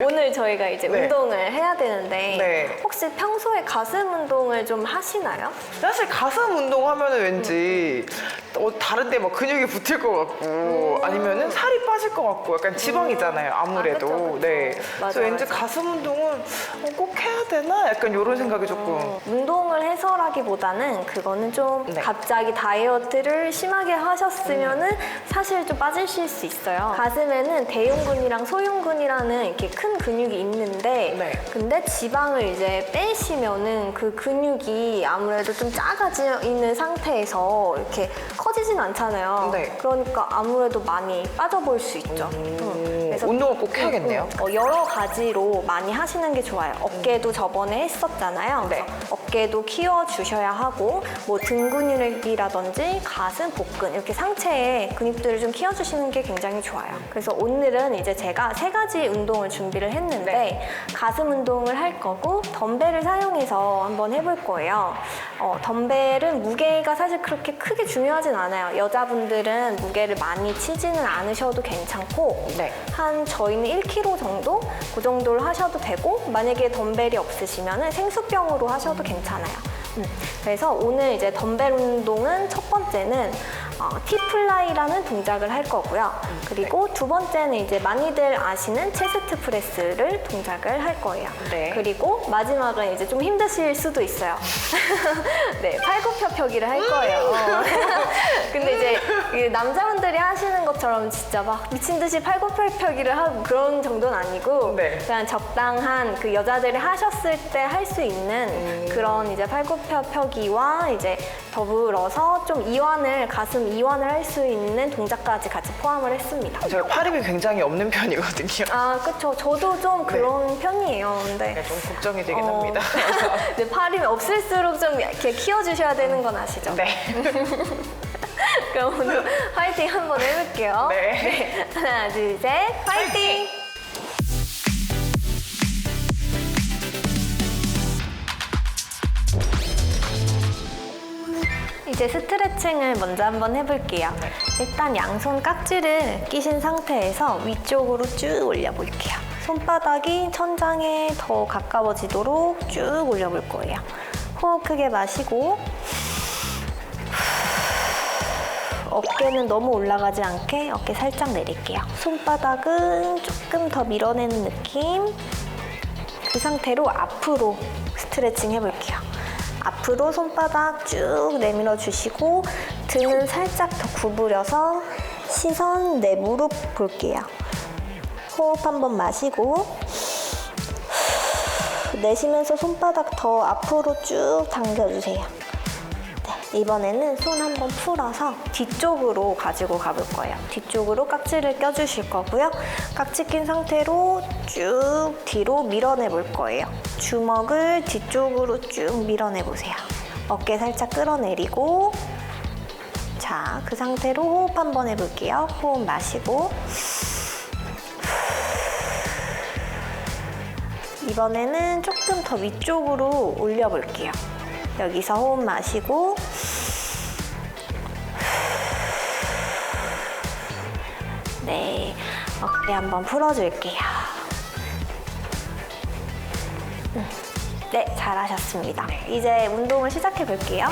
오늘 저희가 이제 네. 운동을 해야 되는데 네. 혹시 평소에 가슴 운동을 좀 하시나요? 사실 가슴 운동하면 은 왠지 어, 다른데 막 근육이 붙을 것 같고 아니면은 살이 빠질 것 같고 약간 지방이잖아요 아무래도 아, 그쵸, 그쵸. 네 맞아, 그래서 왠지 맞아. 가슴 운동은 어, 꼭 해야 되나 약간 이런 생각이 조금 운동을 해서라기보다는 그거는 좀 네. 갑자기 다이어트를 심하게 하셨으면은 사실 좀 빠지실 수 있어요. 가슴에는 대흉근이랑 소흉근이라는 이렇게 큰 근육이 있는데 네. 근데 지방을 이제 빼시면은 그 근육이 아무래도 좀 작아져 있는 상태에서 이렇게 커지진 않잖아요. 네. 그러니까 아무래도 많이 빠져볼 수 있죠. 응. 음, 운동을 꼭 해야겠네요 어, 여러 가지로 많이 하시는 게 좋아요. 어깨도 저번에 했었잖아요. 네. 그래서 어깨도 키워 주셔야 하고 뭐 등 근육이라든지 가슴, 복근 이렇게 상체의 근육들을 좀 키워 주시는 게 굉장히 좋아요. 그래서 오늘은 이제 제가 세 가지 운동을 준비를 했는데 네. 가슴 운동을 할 거고 덤벨을 사용해서 한번 해볼 거예요. 어, 덤벨은 무게가 사실 그렇게 크게 중요하 진 않아요. 여자분들은 무게를 많이 치지는 않으셔도 괜찮고 네. 한 저희는 1kg 정도 그 정도를 하셔도 되고 만약에 덤벨이 없으시면 생수병으로 하셔도 괜찮아요. 음, 그래서 오늘 이제 덤벨 운동은 첫 번째는 어, 티플라이라는 동작을 할 거고요. 그리고 두 번째는 이제 많이들 아시는 체스트 프레스를 동작을 할 거예요. 네. 그리고 마지막은 이제 좀 힘드실 수도 있어요. 네, 팔굽혀 펴기를 할 거예요. 근데 이제 이게 남자분들이 하시는 것처럼 진짜 막 미친 듯이 팔굽혀펴기를 하고 그런 정도는 아니고 네. 그냥 적당한 그 여자들이 하셨을 때 할 수 있는 음. 그런 이제 팔굽혀펴기와 이제 더불어서 좀 이완을 가슴 이완을 할 수 있는 동작까지 같이 포함을 했습니다. 제가 팔 힘이 굉장히 없는 편이거든요 아, 그쵸. 저도 좀 그런 편이에요. 근데 네, 좀 걱정이 되긴 어, 합니다 네, 팔이 없을수록 좀 이렇게 키워주셔야 되는 건 아시죠? 네 그럼 오늘 화이팅 한번 해볼게요. 네. 하나, 둘, 셋, 화이팅! 이제 스트레칭을 먼저 한번 해볼게요. 일단 양손 깍지를 끼신 상태에서 위쪽으로 쭉 올려볼게요. 손바닥이 천장에 더 가까워지도록 쭉 올려볼 거예요. 호흡 크게 마시고 어깨는 너무 올라가지 않게 어깨 살짝 내릴게요. 손바닥은 조금 더 밀어내는 느낌. 그 상태로 앞으로 스트레칭 해볼게요. 앞으로 손바닥 쭉 내밀어 주시고 등은 살짝 더 구부려서 시선 내 무릎 볼게요. 호흡 한번 마시고 내쉬면서 손바닥 더 앞으로 쭉 당겨주세요. 네, 이번에는 손 한번 풀어서 뒤쪽으로 가지고 가볼 거예요. 뒤쪽으로 깍지를 껴주실 거고요. 깍지 낀 상태로 쭉 뒤로 밀어내 볼 거예요. 주먹을 뒤쪽으로 쭉 밀어내 보세요. 어깨 살짝 끌어내리고 자, 그 상태로 호흡 한번 해볼게요. 호흡 마시고 이번에는 조금 더 위쪽으로 올려볼게요. 여기서 호흡 마시고 네, 어깨 한번 풀어줄게요. 음, 네, 잘하셨습니다. 이제 운동을 시작해 볼게요.